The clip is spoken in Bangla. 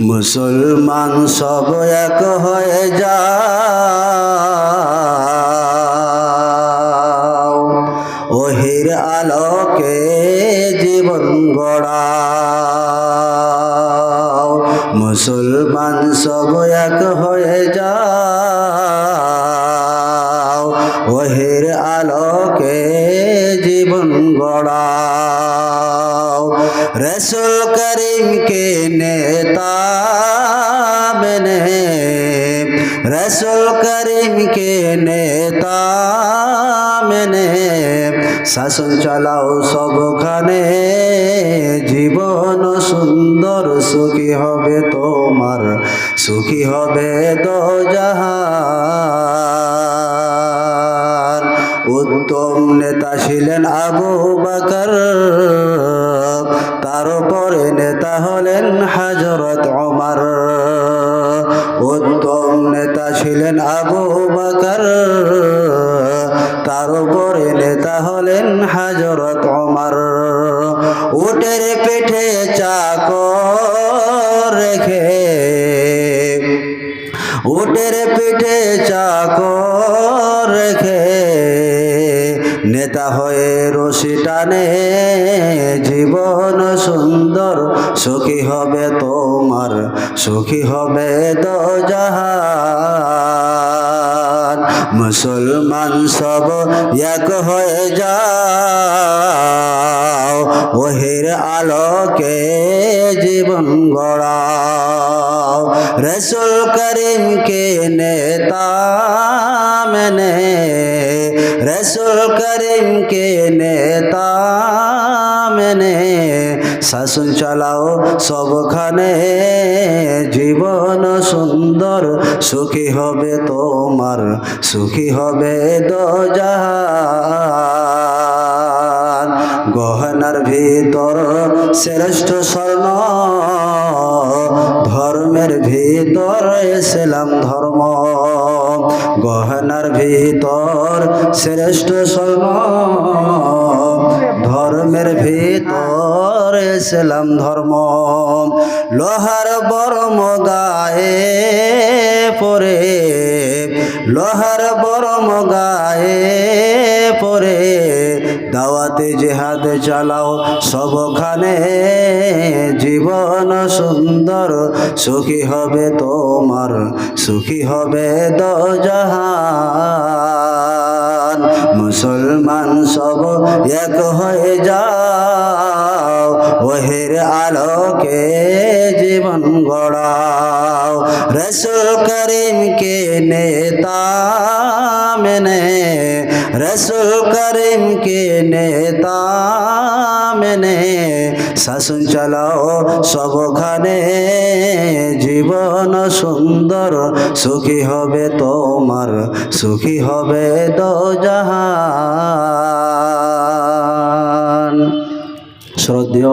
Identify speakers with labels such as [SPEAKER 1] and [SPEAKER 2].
[SPEAKER 1] মুসলমান সব এক হয়ে যাও। ওহির আলোকে জীবন গড়াও। মুসলমান সব এক রসুল করিমকে নেতা রসুল করিমকে নেতা মেনে? শাসন চালাও সবখানে, জীবন সুন্দর, সুখী হবে তোমার, সুখী হবে দো উত্তম নেতা ছিলেন আবু বকর। তারপরে নেতা হলেন হাজরত ওমর। উত্তম নেতা ছিলেন আবু বকর। তারপরে নেতা হলেন হাজরত ওমর। উটের পিঠে চাকর রেখে উটের পিঠে চাকর রেখে নেতা হয়ে রশি টানে, জীবন সুন্দর, সুখী হবে তোমার, সুখী হবে তো জাহান। মুসলমান সব এক হয়ে যাও, ওহির আলোকে জীবন গড়াও। রসুল করিমকে নেতা মেনে করিমকে নেতা মেনে শাসন চালাও সবখানে জীবন সুন্দর সুখী হবে তোমার, সুখী হবে দো গহনার ভিতর শ্রেষ্ঠ স্বর্ণ ধর্মের ভিতর এসেলাম ধর্ম। গহনার ভিতর শ্রেষ্ঠ স্বর্ণ ধর্মের ভিতর এসেলাম ধর্ম। লোহার বরম গায়ে পরে, লোহার বরম গায়ে পরে দাওয়াতে জেহাদ চালাও, সবখানে জীবন সুন্দর। সুখী হবে তোমার, সুখী হবে দো জাহান মুসলমান সব এক হয়ে যাও, ওহের আলোকে জীবন গড়াও। রসুল করিমকে নেতা মেনে রসুল করিমকে নেতা মেনে। শাসন চালাও সবখানে, জীবন সুন্দর, সুখী হবে তোমার, সুখী হবে দো জাহান। শ্রদ্ধেয়